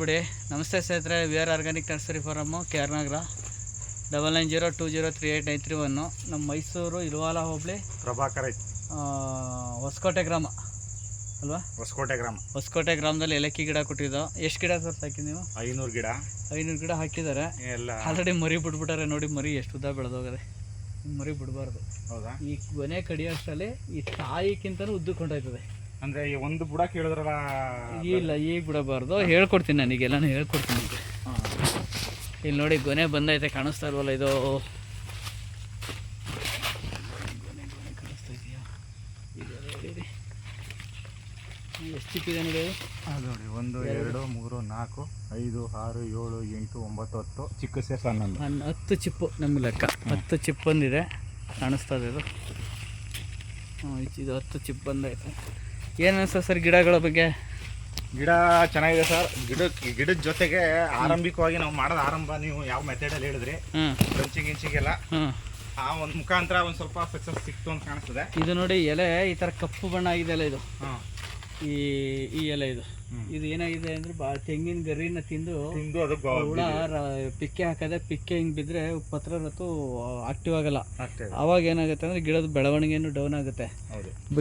ಬಿಡಿ. ನಮಸ್ತೆ ಸ್ನೇಹಿತರೆ V R organic nursery farm K R Nagar double nine zero two zero three eight nine three one ನಮ್ಮ ಮೈಸೂರು ಇಲ್ವಾಲ ಹೋಬಳಿ ಪ್ರಭಾಕರ್. ಹೊಸಕೋಟೆ ಗ್ರಾಮ. ಅಲ್ವಾ? ಹೊಸಕೋಟೆ ಗ್ರಾಮ. ಹೊಸಕೋಟೆ ಗ್ರಾಮದಲ್ಲಿ ಏಲಕ್ಕಿ ಗಿಡ ಕೊಟ್ಟಿದ್ದು. ಎಷ್ಟು ಗಿಡ ಸರ್ ಸಾಕಿ ನೀವು? ಐನೂರು ಗಿಡ. ಐನೂರು ಗಿಡ ಹಾಕಿದ್ದಾರೆ. ಎಲ್ಲ. ಆಲ್ರೆಡಿ ಮರಿ ಬಿಟ್ಬಿಟ್ಟಾರೆ ನೋಡಿ ಮರಿ ಎಷ್ಟು ಉದ್ದ ಬೆಳೆದೋಗದೆ. ಮರಿ ಬಿಡಬಾರ್ದು. ಹೌದಾ? ಈ ಕೊನೆ ಕಡಿಯೋಷ್ಟರಲ್ಲಿ ಈ ತಾಯಿಕ್ಕಿಂತಲೂ ಉದ್ದಕ್ಕೊಂಡಾಯ್ತದೆ ಅಂದ್ರೆ ಈ ಒಂದು ಬುಡ ಕೇಳಿದ್ರಲ್ಲ? ಇಲ್ಲ ಈಗ ಬಿಡಬಾರ್ದು ಹೇಳ್ಕೊಡ್ತೀನಿ ನನಗೆಲ್ಲಾನು ಹೇಳ್ಕೊಡ್ತೀನಿ. ಈಗ. ಇಲ್ಲಿ ನೋಡಿ ಗೊನೆ ಬಂದೈತೆ ಕಾಣಿಸ್ತಾ ಇಲ್ವಲ್ಲ ಇದು? ಎಷ್ಟಿದೆ ಗೊನೆ ಕಾಣಿಸ್ತಾ ಇದೆಯಾ ಎಷ್ಟು ಚಿಪ್ಪಿದೆ ನೋಡಿ ಅದು? ಅದು ನೋಡಿ ಒಂದು ಎರಡು. ಮೂರು ನಾಲ್ಕು ಐದು ಆರು ಏಳು ಎಂಟು ಒಂಬತ್ತು ಹತ್ತು. ಚಿಕ್ಕ ಸೇರ್ಸ್ ಹನ್ನೊಂದು ಹನ್ ಹತ್ತು ಚಿಪ್ಪು ನಮ್ಮ ಲೆಕ್ಕ. ಹತ್ತು ಚಿಪ್ ಬಂದಿದೆ ಕಾಣಿಸ್ತಾ ಇದೆ ಇದು ಇದು ಹತ್ತು ಚಿಪ್ ಬಂದೈತೆ. ಏನು ಅನಿಸ್ತದೆ ಸರ್ ಗಿಡಗಳ ಬಗ್ಗೆ? ಗಿಡ ಚೆನ್ನಾಗಿದೆ ಸರ್. ಗಿಡ ಗಿಡದ ಜೊತೆಗೆ ಆರಂಭಿಕವಾಗಿ ನಾವು ಮಾಡೋದು ಆರಂಭ ನೀವು ಯಾವ ಮೆಥಡಲ್ಲಿ ಹೇಳಿದ್ರಿ? ಹ್ಞೂ ಇಂಚಿಂಗ್ ಗಿಂಚಿಗೆಲ್ಲ ಆ ಒಂದು ಮುಖಾಂತರ ಒಂದು ಸ್ವಲ್ಪ ಸಕ್ಸಸ್ ಸಿಕ್ತು ಅಂತ ಕಾಣಿಸ್ತದೆ. ಇದು ನೋಡಿ ಎಲೆ ಈ ಥರ ಕಪ್ಪು ಬಣ್ಣ ಆಗಿದೆ ಅಲ್ಲ ಇದು? ಈ ಈ ಎಲ್ಲ ಇದು. ಇದು ಏನಾಗಿದೆ ಅಂದ್ರೆ ಬಾ ತೆಂಗಿನ ಗರಿನ ತಿಂದು ಹುಳ ಪಿಕ್ಕೆ ಹಾಕದೆ ಪಿಕ್ಕೆ ಹಿಂಗ್ ಬಿದ್ರೆ ಪತ್ರ ರತ್ತು ಆಕ್ಟಿವ್ ಆಗಲ್ಲ. ಅವಾಗ ಏನಾಗುತ್ತೆ ಅಂದ್ರೆ ಗಿಡದ ಬೆಳವಣಿಗೆನು ಡೌನ್ ಆಗುತ್ತೆ.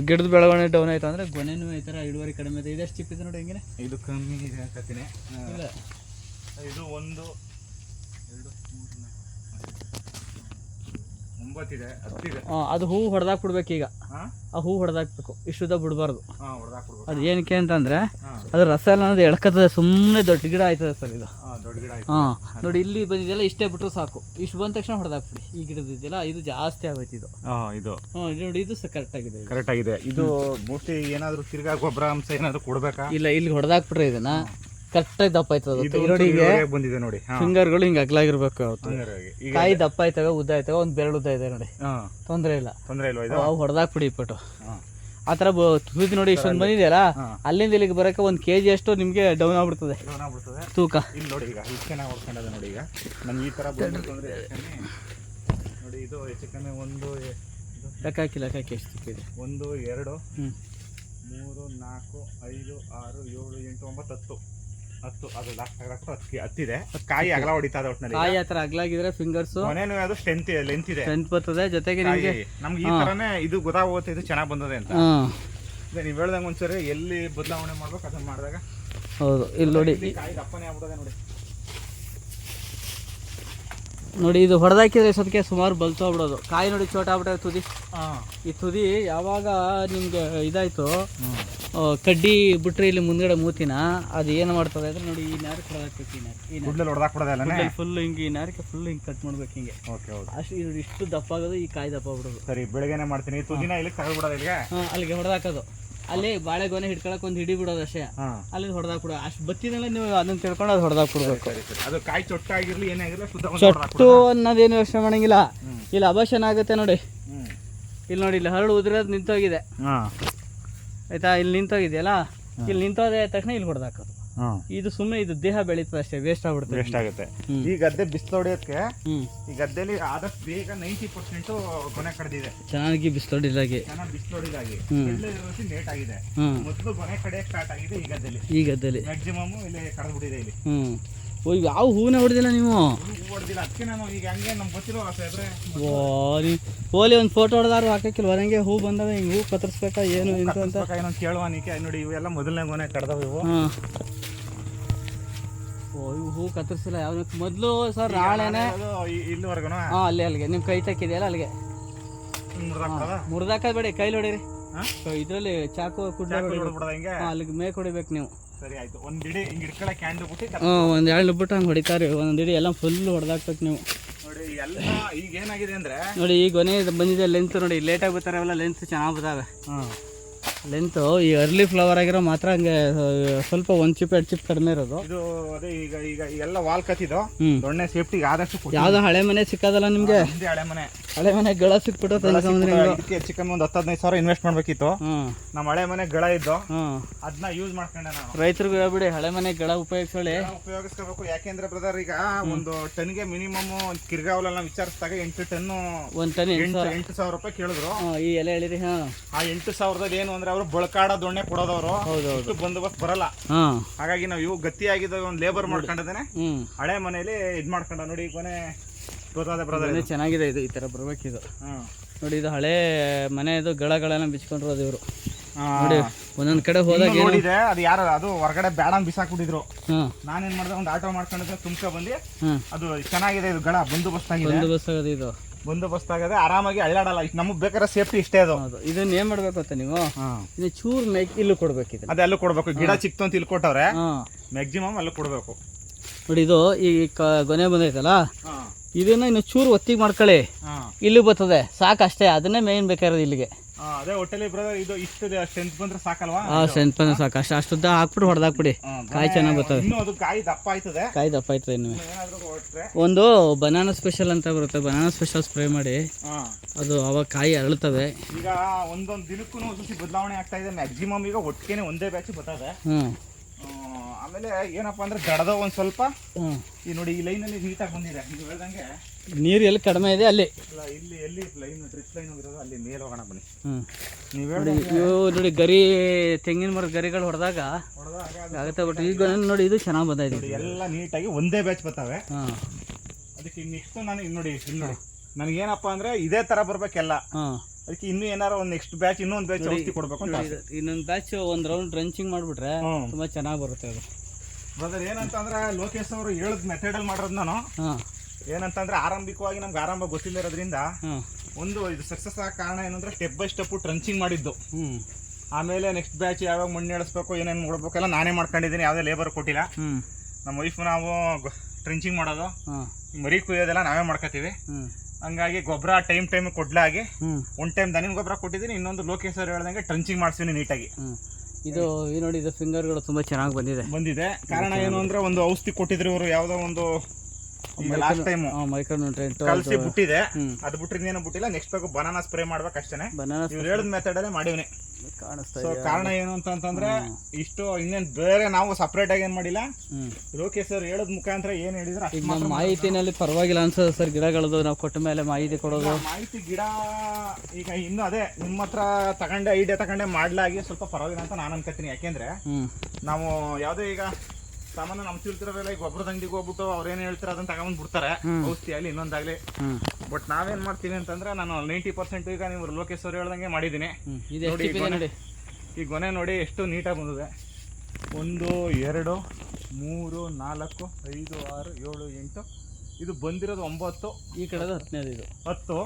ಗಿಡದ ಬೆಳವಣಿಗೆ ಡೌನ್ ಆಯ್ತು ಅಂದ್ರೆ ಗೊನೆನೂ ಈ ಥರ ಇಳುವರಿ ಕಡಿಮೆ ಇದೆ ಇದೆಷ್ಟು ಚಿಪ್ ಇದೆ ನೋಡಿ ಹೆಂಗಿನ ಇದು ಕಮ್ಮಿ ಇದೆ ಇದು ಒಂದು ಎರಡು ಮೂರು ನಾಲ್ಕು ಒಂಬತ್ತಿದೆ ಹತ್ತಿದೆ ಆ, ಅದು ಹೂ ಹೊಡೆದಾಕ್ ಬಿಡ್ಬೇಕು ಈಗ ಆ ಹೂ ಹೊಡೆದಾಕ್ಬೇಕು. ಇಷ್ಟುದ ಬಿಡಬಾರ್ದು. ಅದು ಏನಕ್ಕೆ ಅಂತಂದ್ರೆ ಅದು ರಸ ಎಲ್ಲ ಅನ್ನೋದು ಎಳ್ಕತ್ತದೆ ಸುಮ್ಮನೆ ದೊಡ್ಡ ಗಿಡ ಆಯ್ತದೆ ಸರ್ ಇದು. ಹಾಂ ನೋಡಿ ಇಲ್ಲಿ ಬಂದಿದೆಯಲ್ಲ ಇಷ್ಟೇ ಬಿಟ್ಟರು ಸಾಕು. ಇಷ್ಟು ಬಂದ ತಕ್ಷಣ ಹೊಡೆದಾಕ್ಬಿಡಿ. ಈ ಗಿಡದ ಇದೆಯಲ್ಲ ಇದು ಜಾಸ್ತಿ ಆಗೈತೆ ಇದು. ಇದು. ನೋಡಿ ಇದು ಕರೆಕ್ಟ್ ಆಗಿದೆ. ಕರೆಕ್ಟ್ ಆಗಿದೆ ಇದು ಮೋಸ್ಟ್ಲಿ ಏನಾದರೂ ತಿರ್ಗಾ ಗೊಬ್ಬರ ಅಂಶ ಏನಾದರೂ ಕೊಡ್ಬೇಕಾ? ಇಲ್ಲ ಇಲ್ಲಿ ಹೊಡೆದಾಕ್ಬಿಟ್ರೆ ಇದನ್ನ. ಕರೆಕ್ಟಾಗಿ ದಪ್ಪ ಆಯ್ತದ ಈಗ ಬಂದಿದೆ ನೋಡಿ. ಫಿಂಗರ್ಗಳು ಹಿಂಗೆ ಅಗ್ಲಾಗಿರ್ಬೇಕು ಅವತ್ತು. ಕಾಯಿ ದಪ್ಪ ಆಯ್ತವ ಉದ್ದ ಆಯ್ತವ ಒಂದು ಬೆರಳು ಉದ್ದ ಇದೆ ನೋಡಿ. ತೊಂದ್ರೆ ತೊಂದರೆ ಇಲ್ಲ. ತೊಂದ್ರೆ ಇಲ್ಲ ಇದು? ಅವು ಹೊಡೆದಾಕ್ಬಿಡಿ ಬಿಡಿ ಹಾಂ. ಆ ಥರ ನೋಡಿ ಇಷ್ಟೊಂದು ಬಂದಿದೆಯಲ್ಲ ಅಲ್ಲಿಂದ ಇಲ್ಲಿಗೆ ಬರೋಕೆ ಒಂದ್ ಕೆ ಜಿ ಅಷ್ಟು ನಿಮಗೆ ಡೌನ್ ಆಗ್ಬಿಡ್ತದೆ. ತೂಕ. ಇಲ್ಲಿ ನೋಡಿ ಈಗ ಇಷ್ಟು ಹೊಡ್ಕೊಂಡದ ನೋಡಿ ಈಗ. ನಮ್ಗೆ ಈ ಥರ ಅಂದ್ರೆ ನೋಡಿ ಇದು ಹೆಚ್ಚು ಕಮ್ಮಿ ಒಂದು ಲೆಕ್ಕ ಹಾಕಿ ಲೆಕ್ಕ ಹಾಕಿ ಎಷ್ಟು ಇದೆ ಒಂದು ಎರಡು ಮೂರು ನಾಲ್ಕು ಐದು ಆರು ಏಳು ಎಂಟು ಒಂಬತ್ತು ಹತ್ತು. ಹತ್ತು ಅದು ಲಾಸ್ಟ್ ಹತ್ತು ಹತ್ತಿದೆ. ಕಾಯಿ ಅಗಲ ಹೊಡಿತಾ ಇದೆ ಒಟ್ಟಿನಲ್ಲಿ ಕಾಯಿ ಆತರ ಥರ ಅಗ್ಲಾಗಿದ್ರೆ ಫಿಂಗರ್ಸ್ ಮನೇನು ಅದು ಸ್ಟ್ರೆಂತ್ ಲೆಂತ್ ಇದೆ. ಸ್ಟ್ರೆಂತ್ ಬರ್ತದೆ ಜೊತೆಗೆ ನಿಮಗೆ ನಮ್ಗೆ ಈ ತರನೇ ಇದು ಗೊತ್ತಾಗುತ್ತೆ ಇದು ಚೆನ್ನಾಗಿ ಬಂದದೆ ಅಂತ. ಅದೇ ನೀವು ಹೇಳ್ದಂಗೆ ಒಂದ್ಸರಿ ಎಲ್ಲಿ ಬದಲಾವಣೆ ಮಾಡ್ಬೇಕು ಅದನ್ನ ಮಾಡಿದಾಗ ಹೌದು. ಇಲ್ಲಿ ನೋಡಿ. ಕಾಯಿ ದಪ್ಪನೇ ಆಗ್ಬಿಡೋದೆ ನೋಡಿ. ನೋಡಿ ಇದು ಹೊಡೆದಾಕಿದ್ರೆ ಇಷ್ಟೊತ್ತಿಗೆ ಸುಮಾರು ಬಲ್ತು ಆಗ್ಬಿಡೋದು ಕಾಯಿ ನೋಡಿ ಚೋಟ ಆಗ್ಬಿಟ್ಟೆ ತುದಿ. ಈ ತುದಿ ಯಾವಾಗ ನಿಮ್ಗೆ ಇದಾಯ್ತು ಕಡ್ಡಿ ಬಿಟ್ರೆ ಇಲ್ಲಿ ಮುಂದ್ಗಡೆ ಮೂತಿನ ಅದು ಏನು ಮಾಡ್ತದೆ ಅಂದ್ರೆ ನೋಡಿ ಈ ನಾರು ಹೊಡೆದಾಕ್ಬೇಕು ಈ ನಾರು ಈ ನಾರು ಗುಡ್ಲಲ್ಲಿ ಹೊಡೆದಾಕ್ಬಿಡೋದಲ್ಲನೇ ಫುಲ್ ಹಿಂಗೆ ಈ ನಾರಿಕೆ ಫುಲ್ ಹಿಂಗೆ ಕಟ್ ಮಾಡ್ಬೇಕು ಹಿಂಗೆ. Okay okay. ಅಷ್ಟು ಇದು ಇಷ್ಟು ದಪ್ಪ ಆಗೋದು ಈ ಕಾಯಿ ದಪ್ಪ ಬಿಡೋದು ಸರಿ ಬೆಳಗ್ಗೆನೆ ಮಾಡ್ತೀನಿ. ತುದಿನ ಇಲ್ಲಿ ಇಲ್ಲಿಗೆ ಅಲ್ಲಿಗೆ ಹೊಡೆದಾಕೋದು. ಅಲ್ಲಿ ಬಾಳೆಗೊನೆ ಹಿಡ್ಕೊಳಕ್ ಒಂದ್ ಹಿಡಿ ಬಿಡೋದು ಅಷ್ಟೇ. ಅಲ್ಲಿ ಹೊಡೆದಾಗ ಕೊಡ. ಅಷ್ಟು ಬತ್ತಿದಲ್ಲ ನೀವು ಅದನ್ನ ತಿಳ್ಕೊಂಡು ಅದು ಹೊಡೆದಾಗ ಕೊಡ್ಬೇಕು. ಅದು ಕಾಯಿ ಚೊಟ್ಟಾಗಿರ್ಲಿ ಏನಾಗಿರಲಿ ಚೊಟ್ಟು ಅನ್ನೋದೇನು ಯೋಚನೆ ಮಾಡಂಗಿಲ್ಲ. ಇಲ್ಲಿ ಅಭಾಷಣ ಆಗುತ್ತೆ ನೋಡಿ. ಇಲ್ಲಿ ನೋಡಿ ಇಲ್ಲಿ ಹರಳು ಉದುರೋದು ನಿಂತೋಗಿದೆ. ಆಯ್ತಾ? ಇಲ್ಲಿ ನಿಂತೋಗಿದೆಯಲ್ಲ? ಇಲ್ಲಿ ನಿಂತೋದ ತಕ್ಷಣ ಇಲ್ಲಿ ಹೊಡೆದಾಕೋದು ಇದು ಸುಮ್ಮನೆ ಇದು ದೇಹ ಬೆಳೀತದೆ ಅಷ್ಟೇ ವೇಸ್ಟ್ ಆಗ್ಬಿಡುತ್ತೆ ವೇಸ್ಟ್ ಆಗುತ್ತೆ. ಈ ಗದ್ದೆ ಬಿಸಿಲು ಹೊಡೆಯೋದಕ್ಕೆ ಈ ಗದ್ದೆಲಿ ಆದಷ್ಟು ಬೇಗ ನೈಂಟಿ ಪರ್ಸೆಂಟ್ ಕೊನೆ ಕಡ್ದಿದೆ. ಚೆನ್ನಾಗಿ ಬಿಸಿಲೊಡಿಲಾಗಿ ಚೆನ್ನಾಗಿ ಬಿಸಿಲು ಹೊಡಿದಾಗಿ ಹ್ಮ್. ಲೇಟ್ ಆಗಿದೆ. ಮೊದಲು ಕೊನೆ ಕಡೆ ಸ್ಟಾರ್ಟ್ ಆಗಿದೆ ಈ ಗದ್ದೆಲಿ. ಈ ಗದ್ದೆಲಿ. ಮ್ಯಾಕ್ಸಿಮಮ್ ಇಲ್ಲಿ ಕಡ್ದ್ಬಿಟ್ಟಿದೆ ಇಲ್ಲಿ. ಹ್ಞೂ ಓ ಯಾವ ಹೂವನ್ನ ಹೊಡೆದಿಲ್ಲ ನೀವು? ಹೂ ಹೊಡೆದಿಲ್ಲ. ಅದಕ್ಕೆ ನಾನು ಈಗ ಹಂಗೆ ನಮ್ಗೆ ಗೊತ್ತಿರೋ ಆಸೆ ಓ ಓಲಿ ಒಂದು ಫೋಟೋ ಹೊಡೆದಾರು ಹಾಕಕ್ಕಿಲ್ಲ. ಹೊರಂಗೆ ಹೂ ಬಂದಾವೆ ಹಿಂಗೆ ಹೂ ಕತ್ತರಿಸ್ಬೇಕಾ ಏನು ಅಂತ? ಏನೋ ಕೇಳುವ ನೀಕೆ ನೋಡಿ ಇವೆಲ್ಲ ಮೊದಲನೇ ಗೊನೆ ಕಡ್ದವು ಇವು. ಇವು ಹೂ ಕತ್ತರಿಸಿಲ್ಲ ಯಾವ ಮೊದಲು ಸರ್ ನಾಳೆನೆ ಇಲ್ಲಿವರೆಗೂ ಹಾಂ ಅಲ್ಲಿ ಅಲ್ಲಿಗೆ. ನಿಮ್ಮ ಕೈ ತಕ್ಕಿದೆಯಲ್ಲ ಅಲ್ಲಿಗೆ. ಮುರಿದಾಕಬೇಡಿ ಕೈಲಿ ಹೊಡೀರಿ. ಇದರಲ್ಲಿ ಚಾಕು ಕುಡ್ಡ ಅಲ್ಲಿಗೆ ಮೇಕ್ ಹೊಡಿಬೇಕು ನೀವು. ಸರಿ ಆಯ್ತು. ಒಂದ್ ಇಡೀ ಹಿಂಗ್ ಹಿಡ್ಕೊಳಕ್ ಕ್ಯಾಂಡ್ ಬಿಟ್ಟು ಹ್ಞೂ ಒಂದು ಎರಡು ಬಿಟ್ಟು ಹಂಗೆ ಹೊಡಿತಾರೆ. ಒಂದಿಡಿ ಇಡೀ ಎಲ್ಲ ಫುಲ್ ಹೊಡೆದಾಕ್ಬೇಕು ನೀವು. ನೋಡಿ ಎಲ್ಲ ಈಗ ಏನಾಗಿದೆ ಅಂದ್ರೆ ನೋಡಿ ಈ ಗೊನೆ ಬಂದಿದೆ ಲೆಂತ್ ನೋಡಿ. ಲೇಟಾಗಿ ಬರ್ತಾರೆ ಅವೆಲ್ಲ ಲೆಂತ್ ಚೆನ್ನಾಗಿ ಬರ್ತಾವೆ. ಲೆಂತು ಈ ಅರ್ಲಿ ಫ್ಲವರ್ ಆಗಿರೋ ಮಾತ್ರ ಹಂಗೆ ಸ್ವಲ್ಪ ಒಂದ್ ಚಿಪ್ ಎರಡು ಚಿಪ್ ಕಡಿಮೆ ಇರೋದು. ಇದು ಅದೇ ಈಗ ಈಗ ಎಲ್ಲ ವಾಲ್ ಕತ್ತಿದ್ದು ದೊಣ್ಣೆ ಸೇಫ್ಟಿಗೆ ಆದಷ್ಟು ಯಾವ್ದು ಹಳೆ ಮನೆ ಸಿಕ್ಕದಲ್ಲ ನಿಮ್ಗೆ? ಹಳೆ ಮನೆ. ಹಳೆ ಮನೆ ಗಳ ಸಿಕ್ಬಿಟ್ಟು ಇದಕ್ಕೆ ಹೆಚ್ಚು ಒಂದು ಹತ್ತು ಹದಿನೈದು ಸಾವಿರ ಇನ್ವೆಸ್ಟ್ ಮಾಡ್ಬೇಕಿತ್ತು. ನಮ್ಮ ಹಳೆ ಮನೆ ಗಳ ಇದ್ದು. ಅದನ್ನ ಯೂಸ್ ಮಾಡ್ಕೊಂಡೆ ನಾನು. ರೈತರಿಗೂ ಹೇಳ್ಬಿಡಿ ಹಳೆ ಮನೆ ಗಳ ಉಪಯೋಗಿಸ್ಕೊಳ್ಳಿ ಉಪಯೋಗಿಸ್ಕೋಬೇಕು. ಯಾಕೆಂದ್ರೆ ಬ್ರದರ್ ಈಗ ಒಂದು ಟನ್ಗೆ ಮಿನಿಮಮ್ ಕಿರ್ಗಾವಲೆಲ್ಲ ವಿಚಾರಿಸಿದಾಗ ಎಂಟು ಟನ್ ಒಂದ್ ಟನ್ ಎಂಟು ಎಂಟು ಸಾವಿರ. ಎಂಟು ಸಾವಿರ ರೂಪಾಯಿ ಕೇಳಿದ್ರು. ಈ ಎಲೆ ಹೇಳಿರಿ ಹಾ ಆ ಎಂಟು ಸಾವಿರದ ಏನು ಅಂದ್ರೆ ಅವರು ಬಳಕಾಡ ದೊಣ್ಣೆ ಕೊಡೋದವರು. ಇಷ್ಟು ಬಂದೋಬಸ್ತ್ ಬರಲ್ಲ. ಹಾಂ. ಹಾಗಾಗಿ ನಾವು ಇವು ಗತಿಯಾಗಿದ್ದ ಒಂದು ಲೇಬರ್ ಮಾಡ್ಕೊಂಡಿದ್ದೇನೆ. ಹಳೆ ಮನೇಲಿ ಇದ್ ಮಾಡ್ಕೊಂಡ. ನೋಡಿ ಕೊನೆ ಗೊತ್ತಾದ ಬ್ರದರ್ ಮನೆ ಚೆನ್ನಾಗಿದೆ ಇದು ಈ ತರ ಬರ್ಬೇಕಿದು ಹ್ಮ್ ನೋಡಿ ಇದು ಹಳೆ ಮನೆಯದು ಗಳಗಳನ್ನ ಬಿಚ್ಕೊಂಡಿರೋದು ಇವರು. ಒಂದೊಂದ್ ನೋಡಿ ಒಂದೊಂದು ಕಡೆ ಹೋದಾಗ ಏನಿದೆ ನೋಡಿದೆ ಅದು ಯಾರು ಅದು ಹೊರಗಡೆ ಬೇಡ ಅಂತ ಬಿಸಾಕ್ಬಿಟ್ಟಿದ್ರು. ಹಾಂ. ನಾನೇನ್ ಮಾಡಿದೆ ಒಂದು ಆಟೋ ಮಾಡ್ಕೊಂಡಿದ್ದೆ ತುಮಕ ಬಂದು. ಹಾಂ. ಅದು ಚೆನ್ನಾಗಿದೆ ಇದು ಗಳ ಬಂದೋಬಸ್ತ್ ಆಗಿದೆ ಬಂದೋಬಸ್ತ್ ಆಗೋದು ಇದು. ಬಂದೋಬಸ್ತ್ ಆಗದೆ ಆರಾಮಾಗಿ ಅಳ್ಳಾಡಲ್ಲ. ನಮಗ್ ನಮಗೆ ಬೇಕಾದ್ರೆ ಸೇಫ್ಟಿ ಇಷ್ಟೇ ಅದು. ಹೌದು. ಇದನ್ನ ಏನ್ ಮಾಡಬೇಕು ಅಂತ ನೀವು? ಇದು ಚೂರು ಮೇಕ್ ಇಲ್ಲೂ ಕೊಡ್ಬೇಕು ಇದನ್ನ ಅದೇ ಅಲ್ಲೂ ಕೊಡ್ಬೇಕು. ಗಿಡ ಚಿಕ್ತು ಅಂತ ಇಲ್ಲಿ ಕೊಟ್ಟವ್ರೆ. ಹಾಂ. ಮ್ಯಾಕ್ಸಿಮಮ್ ಅಲ್ಲೂ ಕೊಡ್ಬೇಕು. ನೋಡಿ ಇದು ಈ ಕ ಗೊನೆ ಬಂದೈತಲ್ಲ? ಇದನ್ನ ಇನ್ನು ಚೂರು ಒತ್ತಿಗೆ ಮಾಡ್ಕೊಳ್ಳಿ. ಇಲ್ಲಿ ಬರ್ತದೆ. ಸಾಕು ಅಷ್ಟೇ ಅದನ್ನೇ ಮೇಯ್ನ್ ಬೇಕಾಗಿರೋದು ಇಲ್ಲಿಗೆ. ಅದೇ ಹೋಟೆಲ್ ಬ್ರದರ್ ಇದು ಇಷ್ಟು ಸ್ಟ್ರೆಂತ್ ಬಂದ್ರೆ ಸಾಕಲ್ವಾ? ಆ ಸೆಂಟ್ ಪನ್ನ ಸಾಕು. ಅಷ್ಟು ಅಷ್ಟುದ್ದ ಹಾಕ್ಬಿಟ್ಟು ಹೊಡೆದಾಕ್ಬಿಡಿ. ಕಾಯಿ ಚೆನ್ನಾಗಿ ಬರ್ತವೆ. ಇನ್ನು ಅದು ಕಾಯಿ ದಪ್ಪ ಆಯ್ತದೆ. ಕಾಯಿ ದಪ್ಪ ಆಯ್ತದೆ ಇನ್ನು. ಏನಾದ್ರೂ ಒಂದು ಬನಾನಾ ಸ್ಪೆಷಲ್ ಅಂತ ಬರುತ್ತೆ. ಬನಾನಾ ಸ್ಪೆಷಲ್ ಸ್ಪ್ರೇ ಮಾಡಿ. ಹಾ. ಅದು ಅವಾಗ ಕಾಯಿ ಅರಳುತ್ತದೆ ಈಗ ಒಂದೊಂದು ದಿನಕ್ಕೂ ಒಂದ್ಸತಿ ಬದಲಾವಣೆ ಆಗ್ತಾ ಇದೆ. ಮ್ಯಾಕ್ಸಿಮಮ್ ಈಗ ಒಟ್ಟಿಗೆ ಒಂದೇ ಬ್ಯಾಚ್ ಬರ್ತದೆ. ಹ್ಞೂ ಆಮೇಲೆ ಏನಪ್ಪಾ ಅಂದ್ರೆ ದಡದ ಒಂದು ಸ್ವಲ್ಪ. ಹ್ಞೂ ಈ ನೋಡಿ ಈ ಲೈನ್ ಅಲ್ಲಿ ನೀಟಾಗಿ ಬಂದಿದೆ. ನೀವು ಹೇಳ್ದಂಗೆ. ನೀರು ಎಲ್ಲಿ ಕಡಿಮೆ ಇದೆ ಅಲ್ಲಿ? ಇಲ್ಲ ಎಲ್ಲಿ ಲೈನ್ ಡ್ರಿಪ್ ಲೈನ್ ಹೋಗಿರೋದು ಅಲ್ಲಿ ಮೇಲೆ ಹೋಗೋಣ ಬನ್ನಿ. ನೀವು ನೋಡಿ ಇವು ನೋಡಿ ಗರಿ ತೆಂಗಿನ ಮರದ ಗರಿಗಳು ಹೊಡೆದಾಗ ಆಗುತ್ತೆ ಬಟ್ ಈಗ ನೋಡಿ ಇದು ಚೆನ್ನಾಗಿ ಬಂದೈತೆ ನೋಡಿ ಎಲ್ಲ ನೀಟಾಗಿ ಒಂದೇ ಬ್ಯಾಚ್ ಬರ್ತವೆ. ಅದಕ್ಕೆ ಇನ್ನಿಷ್ಟು ನಾನು ಇಲ್ಲಿ ನೋಡಿ ಇಲ್ಲಿ ನೋಡಿ. ನನಗೇನಪ್ಪ ಅಂದ್ರೆ ಇದೇ ತರ ಬರ್ಬೇಕೆಲ್ಲ. ಅದಕ್ಕೆ ಇನ್ನೂ ಏನಾರ ಒಂದು ನೆಕ್ಸ್ಟ್ ಬ್ಯಾಚ್ ಇನ್ನೊಂದು ಬ್ಯಾಚ್ ಔಷಧಿ ಕೊಡ್ಬೇಕು ಅಂತ. ಇನ್ನೊಂದು ಬ್ಯಾಚ್ ಒಂದು ರೌಂಡ್ ಡ್ರಂಚಿಂಗ್ ಮಾಡಿಬಿಟ್ರೆ ತುಂಬಾ ಚೆನ್ನಾಗಿ ಬರುತ್ತೆ ಅದು. ಬ್ರದರ್ ಏನಂತ ಅಂದ್ರೆ ಲೋಕೇಶ್ ಅವರು ಹೇಳದ್ ಮೆಥಡ್ ಅಲ್ಲಿ ಮಾಡಿರೋದು ನಾನು. ಹಾಂ. ಏನಂತಂದ್ರೆ ಆರಂಭಿಕವಾಗಿ ನಮ್ಗೆ ಆರಂಭ ಗೊತ್ತಿಲ್ಲದಿರೋದ್ರಿಂದ ಹಾಂ ಒಂದು ಇದು ಸಕ್ಸಸ್ ಆಗ ಕಾರಣ ಏನಂದ್ರೆ ಸ್ಟೆಪ್ ಬೈ ಸ್ಟೆಪ್ ಟ್ರಂಚಿಂಗ್ ಮಾಡಿದ್ದು. ಆಮೇಲೆ ನೆಕ್ಸ್ಟ್ ಬ್ಯಾಚ್ ಯಾವಾಗ ಮಣ್ಣು ಎಳಿಸ್ಬೇಕು ಏನೇನು ಮಾಡ್ಬೇಕೆಲ್ಲ ನಾನೇ ಮಾಡ್ಕೊಂಡಿದ್ದೀನಿ ಯಾವುದೇ ಲೇಬರ್ ಕೊಟ್ಟಿಲ್ಲ. ನಮ್ಮ ವೈಫ್ ನಾವು ಟ್ರಂಚಿಂಗ್ ಮಾಡೋದು. ಮರಿ ಕುಯ್ಯೋದೆಲ್ಲ ನಾವೇ ಮಾಡ್ಕೋತೀವಿ ಹಂಗಾಗಿ ಗೊಬ್ಬರ ಟೈಮ್ ಟೈಮ್ ಕೊಡ್ಲಾಗಿ ಒನ್ ಒಂದು ಟೈಮ್ ದನಿನ ಗೊಬ್ಬರ ಕೊಟ್ಟಿದ್ದೀನಿ ಇನ್ನೊಂದು ಲೋಕೇಶ್ ಅವ್ರು ಹೇಳ್ದಂಗೆ ಟ್ರಂಚಿಂಗ್ ಮಾಡಿಸ್ತೀನಿ ನೀಟಾಗಿ ಇದು ನೋಡಿ ಇದು ಫಿಂಗರ್ಗಳು ತುಂಬ ಚೆನ್ನಾಗಿ ಬಂದಿದೆ. ಬಂದಿದೆ. ಕಾರಣ ಏನು ಅಂದ್ರೆ ಒಂದು ಔಷಧಿ ಕೊಟ್ಟಿದ್ರು ಇವರು ಯಾವುದೋ ಒಂದು ಲಾಸ್ಟ್ ಟೈಮ್ ಕಲಸಿ ಬಿಟ್ಟಿದೆ. ಅದು ಬಿಟ್ರೆ ಇನ್ನೇನು ಬಿಟ್ಟಿಲ್ಲ. ನೆಕ್ಸ್ಟ್ ಬೇಕು ಬನಾನಾ ಸ್ಪ್ರೇ ಮಾಡ್ಬೇಕು ಅಷ್ಟೇ ಬನಾನಾ ಇವ್ರು ಹೇಳಿದ ಮೆಥಡ್ ಅಲ್ಲೇ ಮಾಡಿವ್ನಿ. ಸೊ ಕಾರಣ ಏನು ಅಂತ ಅಂತಂದ್ರೆ ಇಷ್ಟು ಇನ್ನೇನ್ ಬೇರೆ ನಾವು ಸಪ್ರೇಟ್ ಆಗಿ ಏನ್ ಮಾಡಿಲ್ಲ? ರೋಕೇಶ್ ಲೋಕೇಶ್ ಸರ್ ಹೇಳದ್ ಮುಖಾಂತರ ಏನ್ ಹೇಳಿದ್ರೆ ನಮ್ಮ ಮಾಹಿತಿನಲ್ಲಿ ಪರವಾಗಿಲ್ಲ ಅನ್ಸೋದು ಸರ್ ಗಿಡಗಳದು. ನಾವು ಕೊಟ್ಟ ಮೇಲೆ ಮಾಹಿತಿ ಕೊಡೋದು. ಮಾಹಿತಿ ಗಿಡ ಈಗ ಇನ್ನು ಅದೇ ನಿಮ್ಮ ಹತ್ರ ತಗೊಂಡೆ ಐಡಿಯಾ ತಗೊಂಡೆ ಮಾಡ್ಲಾಗಿ ಸ್ವಲ್ಪ ಪರವಾಗಿಲ್ಲ ಅಂತ ನಾನು ಅನ್ಕೋತೀನಿ. ಯಾಕೆಂದ್ರೆ ನಾವು ಯಾವುದೇ ಈಗ ಸಾಮಾನ್ಯ ನಮ್ ತಿಳ್ತಿರೋರೆಲ್ಲ ಈಗ ಗೊಬ್ಬರದ ಅಂಗಡಿಗೆ ಹೋಗ್ಬಿಟ್ಟು ಅವ್ರೇನ್ ಹೇಳ್ತಾರೆ ಅದನ್ನ ತಗೊಂಡ್ ಬಿಡ್ತಾರೆ. ಔಷಧಿ ಆಗ್ಲಿ ಇನ್ನೊಂದಾಗ್ಲಿ. ಬಟ್ ನಾವೇನ್ ಮಾಡ್ತೀವಿ ಅಂತಂದ್ರೆ ನಾನು ನೈಂಟಿ ಪರ್ಸೆಂಟ್ ಈಗ ನೀವು ಲೋಕೇಶ್ ಅವ್ರು ಹೇಳ್ದಂಗೆ ಮಾಡಿದೀನಿ ನೋಡಿ. ಈ ಗೊನೆ ನೋಡಿ ಎಷ್ಟು ನೀಟಾಗಿ ಬಂದಿದೆ. ಒಂದು ಎರಡು ಮೂರು ನಾಲ್ಕು ಐದು ಆರು ಏಳು ಎಂಟು ಇದು ಬಂದಿರೋದು ಒಂಬತ್ತು ಈ ಕಡೆದು ಹತ್ತನೇದು ಇದು. ಹತ್ತು.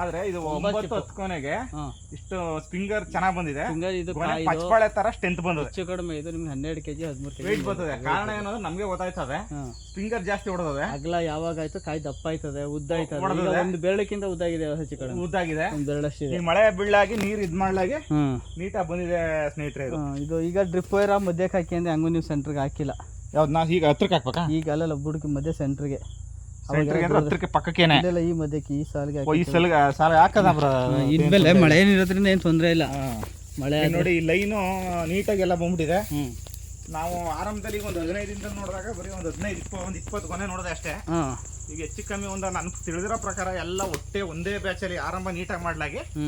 ಆದ್ರೆ ಇದು ಒಂಬತ್ತು ಹತ್ತು ಕೊನೆಗೆ ಇಷ್ಟು ಫಿಂಗರ್ ಚೆನ್ನಾಗಿ ಬಂದಿದೆ. ಇದು ಪಚ್ಚಬಾಳೆ ತರ ಸ್ಟ್ರೆಂತ್ ಬಂದಿದೆ. ಹೆಚ್ಚು ಕಡಿಮೆ ಇದು ನಿಮ್ಗೆ ಹನ್ನೆರಡು ಕೆಜಿ ಹದಿಮೂರು ಕೆಜಿ ವೆಯ್ಟ್ ಬರ್ತದೆ ಕಾರಣ ಏನಂದ್ರೆ ನಮಗೆ ಗೊತ್ತಾಯ್ತದೆ. ಫಿಂಗರ್ ಜಾಸ್ತಿ ಹೊಡೆದದೆ. ಅಗಲ ಯಾವಾಗ ಆಯ್ತು? ಕಾಯಿ ದಪ್ಪ ಆಯ್ತದೆ ಉದ್ದ ಆಯ್ತದೆ. ಒಂದು ಬೆರಳಕ್ಕಿಂತ ಉದ್ದ ಆಗಿದೆ ಹೆಚ್ಚು ಕಡಿಮೆ. ಉದ್ದಾಗಿದೆ. ಒಂದು ಬೆರಳಷ್ಟಿದೆ. ಈ ಮಳೆ ಬೀಳಾಗಿ ನೀರ್ ಇದ್ ಮಾಡ್ಲಾಗಿ ನೀಟಾಗಿ ಬಂದಿದೆ ಸ್ನೇಹಿತರೆ ಇದು. ಈಗ ಡ್ರಿಪ್ ವೈರ ಮಧ್ಯಕ್ಕೆ ಹಾಕಿ ಅಂದ್ರೆ ಹಂಗೂ ನೀವು ಸೆಂಟ್ರಿಗೆ ಹಾಕಿಲ್ಲ. ಯಾವ್ದು ನಾ ಈಗ ಹತ್ರಕ್ಕೆ ಹಾಕ್ಬೇಕಾ? ಈಗ ಅಲ್ಲೆಲ್ಲ ಬುಡಕ್ಕೆ ಮಧ್ಯೆ ಸೆಂಟ್ರಿಗೆ ಹತ್ರಕ್ಕೆ ಪಕ್ಕಕ್ಕೇನೆ. ಇಲ್ಲೆಲ್ಲ ಈ ಮಧ್ಯಕ್ಕೆ ಈ ಸಾಲಿಗೆ ಓ, ಈ ಸಲ ಸಾಲ ಹಾಕದ ಬ್ರ ಇದ್ಮೇಲೆ ಮಳೆ ಏನಿರೋದ್ರಿಂದ ಏನು ತೊಂದರೆ ಇಲ್ಲ. ಮಳೆ ನೋಡಿ ಈ ಲೈನು ನೀಟಾಗಿ ಎಲ್ಲ ಬಂದ್ಬಿಟ್ಟಿದೆ. ನಾವು ಆರಂಭದಲ್ಲಿ ಈಗ ಒಂದು ಹದಿನೈದಿಂದ ನೋಡಿದಾಗ ಬರೀ ಒಂದು ಹದಿನೈದು ಇಪ್ಪ ಒಂದು ಇಪ್ಪತ್ತು ಕೊನೆ ನೋಡಿದೆ ಅಷ್ಟೇ. ಹಾಂ. ಈಗ ಹೆಚ್ಚು ಕಮ್ಮಿ ಒಂದು ನನ್ಗೆ ತಿಳಿದಿರೋ ಪ್ರಕಾರ ಎಲ್ಲ ಒಟ್ಟೆ ಒಂದೇ ಬ್ಯಾಚಲ್ಲಿ ಆರಂಭ ನೀಟಾಗಿ ಮಾಡ್ಲಾಗಿ ಒಂದೇ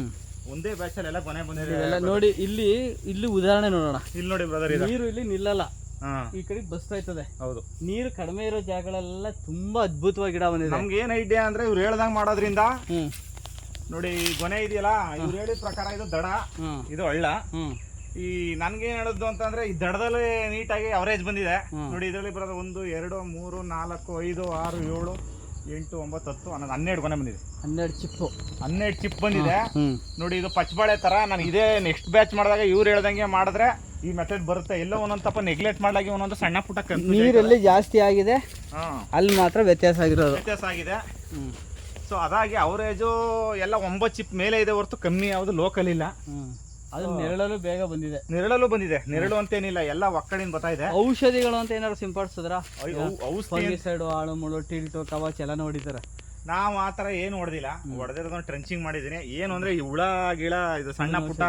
ಒಂದೇ ಬ್ಯಾಚಲ್ಲಿ ಎಲ್ಲ ಕೊನೆ ಬಂದಿದೆ ನೋಡಿ ಇಲ್ಲಿ ಇಲ್ಲಿ ಉದಾಹರಣೆ ನೋಡೋಣ. ಇಲ್ಲಿ ನೋಡಿ ಬ್ರದರ್ ಇದು. ನೀರು ಇಲ್ಲಿ ನಿಲ್ಲಲ್ಲ. ಈ ಕಡೆ ಬಸ್ತಾ ಇರ್ತದೆ. ಹೌದು. ನೀರು ಕಡಿಮೆ ಇರೋ ಜಾಗಗಳೆಲ್ಲ ತುಂಬಾ ಅದ್ಭುತವಾಗಿ ಗಿಡ ಬಂದಿದೆ. ನಮ್ಗೆ ಏನ್ ಐಡಿಯಾ ಅಂದ್ರೆ ಇವ್ರು ಹೇಳ್ದಂಗ್ ಮಾಡೋದ್ರಿಂದ ಹ್ಮ್. ನೋಡಿ ಈ ಗೊನೆ ಇದೆಯಲ್ಲ ಇವ್ರು ಹೇಳಿದ ಪ್ರಕಾರ ಇದು ದಡ ಹ್ಮ್ ಇದು ಹಳ್ಳ. ಹ್ಮ್. ಈ ನನ್ಗೆ ಏನ್ ಹೇಳೋದು ಅಂತಂದ್ರೆ ಈ ದಡದಲ್ಲಿ ನೀಟಾಗಿ ಅವರೇಜ್ ಬಂದಿದೆ. ನೋಡಿ ಇದರಲ್ಲಿ ಬರೋದು ಒಂದು ಎರಡು ಮೂರು ನಾಲ್ಕು ಐದು ಆರು ಏಳು ಎಂಟು ಒಂಬತ್ತು ಹತ್ತು ಅನ್ನೋದು ಹನ್ನೆರಡು ಗೊನೆ ಬಂದಿದೆ. ಹನ್ನೆರಡು ಚಿಪ್ಪು ಹನ್ನೆರಡು ಚಿಪ್ ಬಂದಿದೆ. ಹ್ಮ್. ನೋಡಿ ಇದು ಪಚ್ಚಬಾಳೆ ತರ ನಾನು ಇದೇ ನೆಕ್ಸ್ಟ್ ಬ್ಯಾಚ್ ಮಾಡಿದಾಗ ಇವ್ರು ಹೇಳ್ದಂಗೆ ಮಾಡಿದ್ರೆ ಈ ಮೆಥಡ್ ಬರುತ್ತೆ. ಎಲ್ಲೋ ಒಂದೊಂದು ತಪ್ಪ ನೆಗ್ಲೆಕ್ಟ್ ಮಾಡಲಾಗಿ ಒಂದೊಂದು ಸಣ್ಣ ಪುಟ್ಟ ನೀರಲ್ಲಿ ನೀರೆಲ್ಲಿ ಜಾಸ್ತಿ ಆಗಿದೆ. ಹಾ. ಅಲ್ಲಿ ಮಾತ್ರ ವ್ಯತ್ಯಾಸ ಆಗಿರೋದು. ವ್ಯತ್ಯಾಸ ಆಗಿದೆ. ಸೊ ಅದಾಗಿ ಅವರೇಜು ಎಲ್ಲ ಒಂಬತ್ತು ಚಿಪ್ ಮೇಲೆ ಇದೆ ಹೊರತು ಕಮ್ಮಿ ಯಾವುದು ಲೋಕಲ್ ಇಲ್ಲ. ಅದು ನೆರಳಲು ಬೇಗ ಬಂದಿದೆ. ನೆರಳಲ್ಲೂ ಬಂದಿದೆ. ನೆರಳು ಅಂತೇನಿಲ್ಲ ಎಲ್ಲ ಒಕ್ಕಡಿನ ಬರ್ತಾ ಇದೆ. ಔಷಧಿಗಳು ಅಂತ ಏನಾದ್ರು ಸಿಂಪಡಿಸಿದ್ರ? ಔಷಧಿ ಸೈಡ್ ಆಳು ಮುಳು ಟಿಲ್ಟು ಕವಚ ಎಲ್ಲ ನೋಡಿದ್ದಾರೆ? ನಾವು ಆ ಥರ ಏನು ಹೊಡೆದಿಲ್ಲ. ಹೊಡೆದಿರೋದನ್ನ ಟ್ರೆಂಚಿಂಗ್ ಮಾಡಿದೀನಿ ಏನು ಅಂದ್ರೆ ಈ ಹುಳ ಗಿಳ ಇದು ಸಣ್ಣ ಪುಟ್ಟ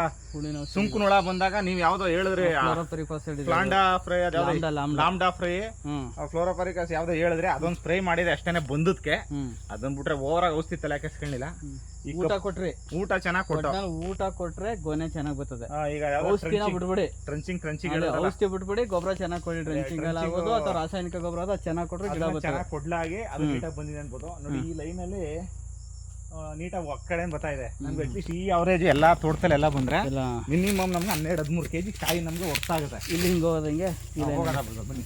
ಸುಂಕು ಹುಳ ಬಂದಾಗ ನೀವು ಯಾವ್ದೋ ಹೇಳಿದ್ರೆ ಲಾಂಡಾ ಫ್ರೈ ಲಾಂಡಾ, ಅದ್ಯಾವ್ದು ಲಾಂಡಾ. ಫ್ರೈ ಫ್ಲೋರೋಪರಿಕಾಸ್ ಯಾವ್ದೋ ಹೇಳಿದ್ರೆ ಅದೊಂದು ಸ್ಪ್ರೇ ಮಾಡಿದೆ ಅಷ್ಟೇನೆ ಬಂದದ್ಕೆ. ಅದನ್ ಅದನ್ನ ಬಿಟ್ರೆ ಓವರ್ ಆಗಿ ಔಷಧಿ ತಲೆ ಕೆಸ್ಕೊಳ್ಳಿಲ್ಲ ಈ ಊಟ ಕೊಟ್ರಿ. ಊಟ ಚೆನ್ನಾಗಿ ಕೊಟ್ಟು. ಒಟ್ನಲ್ಲಿ ಊಟ ಕೊಟ್ರೆ ಗೊನೆ ಚೆನ್ನಾಗಿ ಬರ್ತದೆ. ಆ, ಈಗ ಔಷಧಿನ ಬಿಡ್ಬಿಡಿ ಟ್ರಂಚಿಂಗ್ ಟ್ರಂಚಿಂಗ್ ಅದೇ ಔಷಧಿ ಬಿಡ್ಬಿಡಿ ಗೊಬ್ಬರ ಚೆನ್ನಾಗಿ ಕೊಡಿ ಡ್ರೆಂಚಿಂಗ್ ಎಲ್ಲ ಆಗೋದು ಅಥವಾ ರಾಸಾಯನಿಕ ಗೊಬ್ಬರ ಅದು ಚೆನ್ನಾಗಿ ಕೊಟ್ರೆ ಗಿಡ ಬರ್ತದೆ. ಚೆನ್ನಾಗಿ ಕೊಡ್ಲಾಗಿ ಅದು ನೀಟಾಗಿ ಬಂದಿದೆ ಅನ್ಬೋದು. ನೋಡಿ ಈ ಲೈನ್ ಅಲ್ಲಿ ನೀಟಾಗಿ ಒಕ್ಕಡೆ ಬರ್ತಾ ಇದೆ. ನಮ್ಗೆ ಅಟ್ಲೀಸ್ಟ್ ಈ ಅವರೇಜ್ ಎಲ್ಲಾ ತೋಟದಲ್ಲಿ ಎಲ್ಲ ಬಂದ್ರೆ ಮಿನಿಮಮ್ ನಮ್ಗೆ ಹನ್ನೆರಡು ಹದಿಮೂರು ಕೆಜಿ ಕಾಯಿ ನಮ್ಗೆ ಹೊರ್ತಾಗುತ್ತೆ ಇಲ್ಲಿ ಹಿಂಗೆ ಹೋದಂಗೆ ಇಲ್ಲ ಹೋಗೋಣ ಬಿಡು, ಬನ್ನಿ.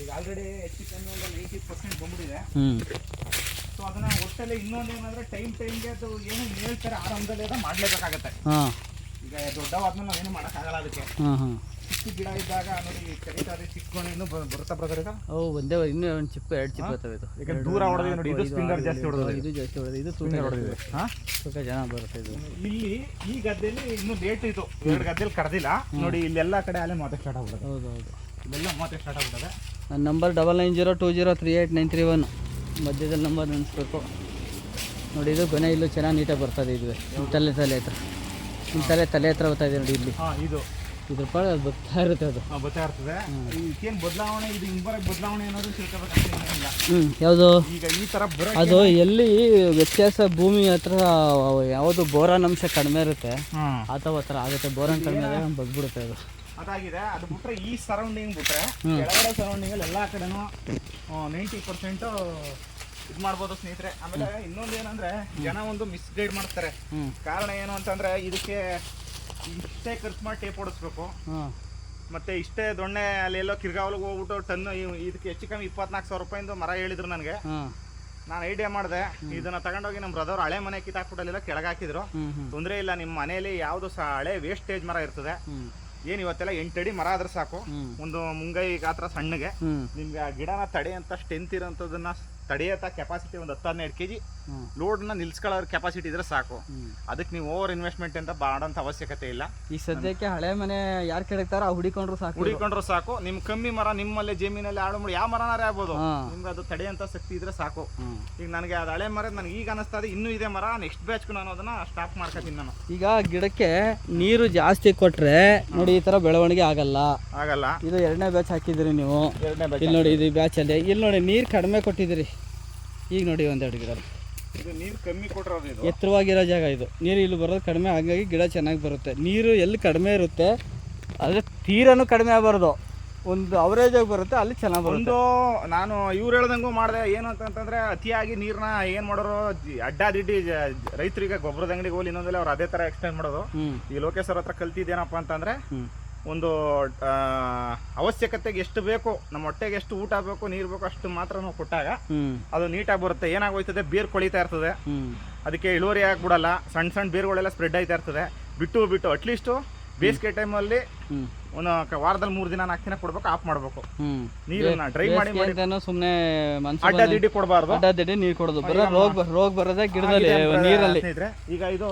ಈಗ ಆಲ್ರೆಡಿ ಹೆಚ್ಚು ಕಮ್ಮಿ ಒಂದು ನೈಂಟಿ ಪರ್ಸೆಂಟ್ ಬಂದ್ಬಿಟ್ಟಿದೆ. ಹ್ಞೂ ಸೊ ಅದನ್ನ ಒಟ್ಟಲ್ಲಿ ಇನ್ನೊಂದು ಏನಂದ್ರೆ ಟೈಮ್ ಟೈಮ್ಗೆ ಅದು ಏನು ಹೇಳ್ತಾರೆ ಆರಂಭದಲ್ಲಿ ಅದ ಮಾಡ್ಲೇಬೇಕಾಗತ್ತೆ. ಹಾಂ. ಈಗ ದೊಡ್ಡವಾದ್ಮೇಲೆ ನಾವೇನು ಮಾಡೋಕ್ಕಾಗಲ್ಲ ಅದಕ್ಕೆ. ಹಾಂ ಹಾಂ. ಚಿಕ್ಕ ಗಿಡ ಇದ್ದಾಗ ನೋಡಿ ಕರೀತಾರೆ ಬರುತ್ತಾ ಬ್ರದರ್ ಈಗ ಅವು ಒಂದೇ ಇನ್ನೂ ಒಂದು ಚಿಪ್ಪು ಎರಡು ಚಿಪ್ಪು ಬರ್ತವೆ ಇದು. ಈಗ ದೂರ ಹೊಡೆದಿದೆ ನೋಡಿ ಇದು ಸ್ಪಿಂಗರ್ ಜಾಸ್ತಿ ಹೊಡೆದಿದೆ. ಇದು ಜಾಸ್ತಿ ಇದು ತೂಕ ಫಿಂಗರ್ ಜಾಸ್ತಿ. ಹೊಡೆದಿದೆ ಬರುತ್ತೆ. ಹಾ? ತೂಕ ಚೆನ್ನಾಗಿ ಬರುತ್ತೆ ಇದು. ಇಲ್ಲಿ ಈ ಗದ್ದೆಲಿ ಇನ್ನೂ ಲೇಟ್ ಇದು. ಎರಡು ಗದ್ದೆಲಿ ಕಡ್ದಿಲ್ಲ ನೋಡಿ ಇಲ್ಲೆಲ್ಲ ಕಡೆ ಅಲ್ಲೇ ಮಾತೆ ಸ್ಟಾರ್ಟ್ ಆಗ್ಬಿಡೋದು. ಹೌದು ಹೌದು ಇಲ್ಲೆಲ್ಲ ಮಾತೆ ಸ್ಟಾರ್ಟ್ ನನ್ನ number double nine zero two zero three eight nine three one ಮಧ್ಯದಲ್ಲಿ ನಂಬರ್ ನೆನೆಸ್ಬೇಕು. ನೋಡಿ ಇದು ಗೊನೆ ಇಲ್ಲೂ ಚೆನ್ನಾಗಿ ನೀಟಾಗಿ ಬರ್ತದೆ ಇದು ನಿಮ್ಮ ತಲೆ ತಲೆ ಹತ್ರ. ನಿಮ್ಮ ತಲೆ ತಲೆ ಹತ್ರ ಬರ್ತಾ ಇದೆ ನೋಡಿ ಇಲ್ಲಿ. ಇದು. ಇದ್ರ ಪಾಡ ಅದು ಬರ್ತಾ ಇರುತ್ತೆ ಅದು. ಬರ್ತಾ ಇರ್ತದೆ. ಇದಕ್ಕೇನು ಬದಲಾವಣೆ ಇದು ಬದಲಾವಣೆ ಏನಾದ್ರು ತಿಳ್ಕೊಬೇಕಂತ ಏನಿಲ್ಲ. ಹ್ಞೂ ಯಾವುದು? ಈಗ ಈ ತರ ಬರೋ ಅದು ಎಲ್ಲಿ ವ್ಯತ್ಯಾಸ ಭೂಮಿ ಹತ್ರ ಯಾವುದು ಬೋರಾನ್ ಅಂಶ ಕಡಿಮೆ ಇರುತ್ತೆ ಅಥವಾ ಥರ ಆಗುತ್ತೆ. ಬೋರಾನ್ ಕಡಿಮೆ ಆದಾಗ ಬಗ್ಬಿಡುತ್ತೆ ಅದು. ಅದಾಗಿದೆ. ಅದು ಬಿಟ್ರೆ ಈ ಸರೌಂಡಿಂಗ್ ಬಿಟ್ರೆ ಕೆಳಗಡೆ ಸರೌಂಡಿಂಗ್ ಅಲ್ಲಿ ಎಲ್ಲಾ ಕಡೆನೂ ನೈಂಟಿ ಪರ್ಸೆಂಟ್ ಇದು ಮಾಡ್ಬೋದು ಸ್ನೇಹಿತರೆ. ಆಮೇಲೆ ಇನ್ನೊಂದು ಏನಂದ್ರೆ ಜನ ಒಂದು ಮಿಸ್ಗೈಡ್ ಮಾಡ್ತಾರೆ. ಕಾರಣ ಏನು ಅಂತಂದ್ರೆ ಇದಕ್ಕೆ ಇಷ್ಟೇ ಖರ್ಚು ಮಾಡಿ ಟೇಪ್ ಓಡಿಸ್ಬೇಕು ಮತ್ತೆ ಇಷ್ಟೇ ದೊಣ್ಣೆ ಅಲ್ಲೆಲ್ಲೋ ಕಿರ್ಗಾವಲ್ಗೆ ಹೋಗ್ಬಿಟ್ಟು ಟನ್ ಇದಕ್ಕೆ ಹೆಚ್ಚು ಕಮ್ಮಿ ಇಪ್ಪತ್ನಾಲ್ಕು ಸಾವಿರ ರೂಪಾಯಿಂದ ಮರ ಹೇಳಿದ್ರು ನನಗೆ. ನಾನು ಐಡಿಯಾ ಮಾಡಿದೆ. ಇದನ್ನ ತಗೊಂಡೋಗಿ ನಮ್ಮ ಬ್ರದರ್ ಹಳೆ ಮನೆ ಕಿತ್ತಾಕ್ಬಿಟ್ಟಲ್ಲೆಲ್ಲ ಕೆಳಗಾಕಿದ್ರು ತೊಂದರೆ ಇಲ್ಲ ನಿಮ್ಮ ಮನೆಯಲ್ಲಿ ಯಾವುದು ಸಹ ಹಳೆ ವೇಸ್ಟೇಜ್ ಮರ ಇರ್ತದೆ. ಏನು ಇವತ್ತೆಲ್ಲ ಎಂಟಡಿ ಮರ ಆದ್ರೆ ಸಾಕು. ಒಂದು ಮುಂಗೈ ಗಾತ್ರ ಸಣ್ಣಗೆ. ನಿಮ್ಗೆ ಆ ಗಿಡನ ತಡೆಯಂತ ಸ್ಟೆಂತ್ ಇರೋಂಥದ್ದನ್ನ ತಡೆಯಂತ ಕೆಪಾಸಿಟಿ ಒಂದು ಹತ್ತು ಹನ್ನೆರಡು ಕೆ ಜಿ ನ ಲೋಡ್ನ ನಿಲ್ಸ್ಕೊಳ್ಳೋ ಕೆಪಾಸಿಟಿ ಇದ್ರೆ ಸಾಕು. ಅದಕ್ಕೆ ನೀವು ಓವರ್ ಇನ್ವೆಸ್ಟ್ಮೆಂಟ್ ಅಂತ ಮಾಡೋಂಥ ಅವಶ್ಯಕತೆ ಇಲ್ಲ. ಈ ಸದ್ಯಕ್ಕೆ ಹಳೆ ಮನೆ ಯಾರು ಕೆಡಕ್ತಾರೋ ಹುಡಿಕೊಂಡ್ರು ಸಾಕು. ಹುಡಿಕೊಂಡ್ರು ಸಾಕು. ನಿಮ್ ಕಮ್ಮಿ ಮರ ನಿಮ್ಮಲ್ಲೇ ಜಮೀನಲ್ಲಿ ಆಳು ಮಾಡಿ ಯಾವ ಮರನಾರೇ ಆಗ್ಬೋದು. ನಿಮ್ಗೆ ಅದು ತಡೆಯಂತ ಶಕ್ತಿ ಇದ್ರೆ ಸಾಕು. ಈಗ ನನಗೆ ಅದು ಹಳೆ ಮರ ನನಗೆ ಈಗ ಅನಿಸ್ತಾ ಇದೆ ಇನ್ನೂ ಇದೆ ಮರ ನೆಕ್ಸ್ಟ್ ಬ್ಯಾಚ್ಗೂ ನಾನು ಅದನ್ನ ಸ್ಟಾಪ್ ಮಾಡ್ಕೊತೀನಿ ನಾನು. ಈಗ ಗಿಡಕ್ಕೆ ನೀರು ಜಾಸ್ತಿ ಕೊಟ್ರೆ ನೋಡಿ ಈ ತರ ಬೆಳವಣಿಗೆ ಆಗಲ್ಲ. ಆಗಲ್ಲ. ಇದು ಎರಡನೇ ಬ್ಯಾಚ್ ಹಾಕಿದ್ರಿ ನೀವು. ಎರಡನೇ ಬ್ಯಾಚ್ ಇಲ್ಲಿ ನೋಡಿ ಇದು ಬ್ಯಾಚ್ ಅಲ್ಲಿ. ಇಲ್ಲಿ ನೋಡಿ ನೀರು ಕಡಿಮೆ ಕೊಟ್ಟಿದ್ದೀರಿ. ಈಗ ನೋಡಿ ಒಂದೆರಡು ಗಿಡ ಇದು ನೀರು ಕಮ್ಮಿ ಕೊಟ್ಟಿರೋದು ಎತ್ತರವಾಗಿರೋ ಜಾಗ ಇದು. ನೀರು ಇಲ್ಲಿ ಬರೋದು ಕಡಿಮೆ ಹಾಗಾಗಿ ಗಿಡ ಚೆನ್ನಾಗಿ ಬರುತ್ತೆ. ನೀರು ಎಲ್ಲಿ ಕಡಿಮೆ ಇರುತ್ತೆ ಆದರೆ ತೀರನು ಕಡಿಮೆ ಆಗಬಾರ್ದು. ಒಂದು ಅವರೇಜ್ ಆಗಿ ಬರುತ್ತೆ ಅಲ್ಲಿ ಚೆನ್ನಾಗಿ ಬರುತ್ತೆ. ನಾನು ಇವ್ರು ಹೇಳ್ದಂಗೂ ಮಾಡಿದೆ ಏನು ಅಂತಂತಂದ್ರೆ ಅತಿಯಾಗಿ ನೀರನ್ನ ಏನ್ ಮಾಡೋರು ಅಡ್ಡಾದಿಡ್ಡಿ ರೈತರಿಗೆ ಗೊಬ್ಬರದ ಅಂಗಡಿಗೆ ಹೋಗಿ ಇನ್ನೊಂದಲ್ಲಿ ಅವ್ರು ಅದೇ ತರ ಎಕ್ಸ್ಪ್ಲೈನ್ ಮಾಡೋದು. ಈ ಈ ಲೋಕೇಶ್ವರ ಹತ್ರ ಕಲ್ತಿದ್ದೇನಪ್ಪ ಅಂತಂದ್ರೆ ಒಂದು ಅವಶ್ಯಕತೆಗೆ ಎಷ್ಟು ಬೇಕು ನಮ್ಮ ಹೊಟ್ಟೆಗೆ ಎಷ್ಟು ಊಟ ಬೇಕು ನೀರು ಬೇಕು ಅಷ್ಟು ಮಾತ್ರ ನಾವು ಕೊಟ್ಟಾಗ ಅದು ನೀಟಾಗಿ ಬರುತ್ತೆ. ಏನಾಗೋಯ್ತದೆ? ಬೇರ್ ಕೊಳಿತಾ ಇರ್ತದೆ. ಅದಕ್ಕೆ ಇಳುವರಿ ಆಗ್ಬಿಡಲ್ಲ. ಸಣ್ಣ ಸಣ್ಣ ಬೇರುಗಳೆಲ್ಲ ಸ್ಪ್ರೆಡ್ ಆಯ್ತಾ ಇರ್ತದೆ. ಬಿಟ್ಟು ಬಿಟ್ಟು ಅಟ್ಲೀಸ್ಟು ಬೇಸಿಗೆ ಟೈಮಲ್ಲಿ ಅಲ್ಲಿ ಒಂದು ವಾರದಲ್ಲಿ ಮೂರು ದಿನ ನಾಲ್ಕು ದಿನ ಕೊಡ್ಬೇಕು ಆಫ್ ಮಾಡ್ಬೇಕು. ನೀರನ್ನ ಡ್ರೈ ಮಾಡಿ ಸುಮ್ಮನೆ ಅಡ್ಡ ದಿಡ್ಡಿ ಕೊಡಬಾರ್ದು. ಅಡ್ಡಾದಿಡ್ಡಿ ನೀರು ಕೊಡೋದು. ರೋಗ ರೋಗ ಬರೋದೇ ಗಿಡದಲ್ಲಿ ನೀರಲ್ಲಿ. ಈಗ ಇದು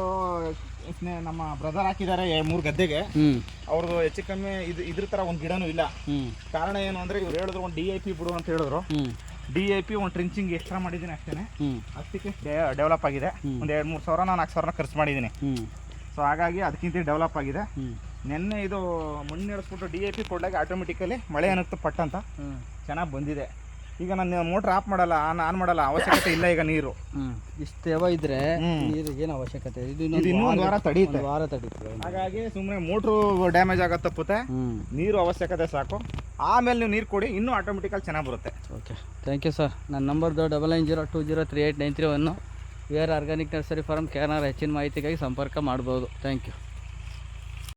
ಸ್ನೇ- ನಮ್ಮ ಬ್ರದರ್ ಹಾಕಿದ್ದಾರೆ ಮೂರು ಗದ್ದೆಗೆ. ಅವ್ರದ್ದು ಹೆಚ್ಚು ಕಮ್ಮಿ ಇದು ಇದ್ರ ತರ ಒಂದು ಗಿಡನೂ ಇಲ್ಲ. ಕಾರಣ ಏನು ಅಂದ್ರೆ ಇವ್ರು ಹೇಳಿದ್ರು ಒಂದು ಡಿ ಐ ಪಿ ಬಿಡು ಅಂತ ಹೇಳಿದ್ರು. ಡಿ ಐ ಪಿ ಒಂದು ಟ್ರಿಂಚಿಂಗ್ ಎಕ್ಸ್ಟ್ರಾ ಮಾಡಿದ್ದೀನಿ ಅಷ್ಟೇ ಹ್ಞೂ ಅಷ್ಟಕ್ಕೆ ಡೆವಲಪ್ ಆಗಿದೆ. ಒಂದು ಎರಡು ಮೂರು ಸಾವಿರ ನಾಲ್ಕು ಸಾವಿರ ಖರ್ಚು ಮಾಡಿದ್ದೀನಿ. ಸೊ ಹಾಗಾಗಿ ಅದಕ್ಕಿಂತ ಡೆವಲಪ್ ಆಗಿದೆ. ನಿನ್ನೆ ಇದು ಮಣ್ಣು ಇಳಿಸ್ಬಿಟ್ಟು ಡಿ ಐ ಪಿ ಕೊಡಲಾಗ ಆಟೋಮೆಟಿಕಲಿ ಮಳೆ ಅನ್ನೋದು ಪಟ್ಟಂತ ಚೆನ್ನಾಗಿ ಬಂದಿದೆ. ಈಗ ನಾನು ಮೋಟ್ರ್ ಆಫ್ ಮಾಡಲ್ಲ ಆನ್ ಆನ್ ಮಾಡಲ್ಲ ಅವಶ್ಯಕತೆ ಇಲ್ಲ ಈಗ ನೀರು. ಇಷ್ಟೇವ ಇಷ್ಟು ತೇವ ಇದ್ರೆ. ನೀರಿಗೆ ಏನು ಅವಶ್ಯಕತೆ? ಇದು ಇದು ಇನ್ನೂ ಒಂದು ವಾರ ತಡೆಯುತ್ತೆ ವಾರ ತಡೀತದೆ ಹಾಗಾಗಿ ಸುಮ್ಮನೆ ಮೋಟ್ರು ಡ್ಯಾಮೇಜ್ ಆಗೋ ತಪ್ಪುತ್ತೆ. ನೀರು ಅವಶ್ಯಕತೆ ಸಾಕು. ಆಮೇಲೆ ನೀವು ನೀರು ಕೊಡಿ ಇನ್ನೂ ಆಟೋಮೆಟಿಕಲ್ ಚೆನ್ನಾಗಿ ಬರುತ್ತೆ. ಓಕೆ. ಥ್ಯಾಂಕ್ ಯು ಸರ್ ನನ್ನ number double nine zero two zero three eight nine three one V R organic nursery farm K R ಹೆಚ್ಚಿನ ಮಾಹಿತಿಗಾಗಿ ಸಂಪರ್ಕ ಮಾಡ್ಬೋದು. Thank you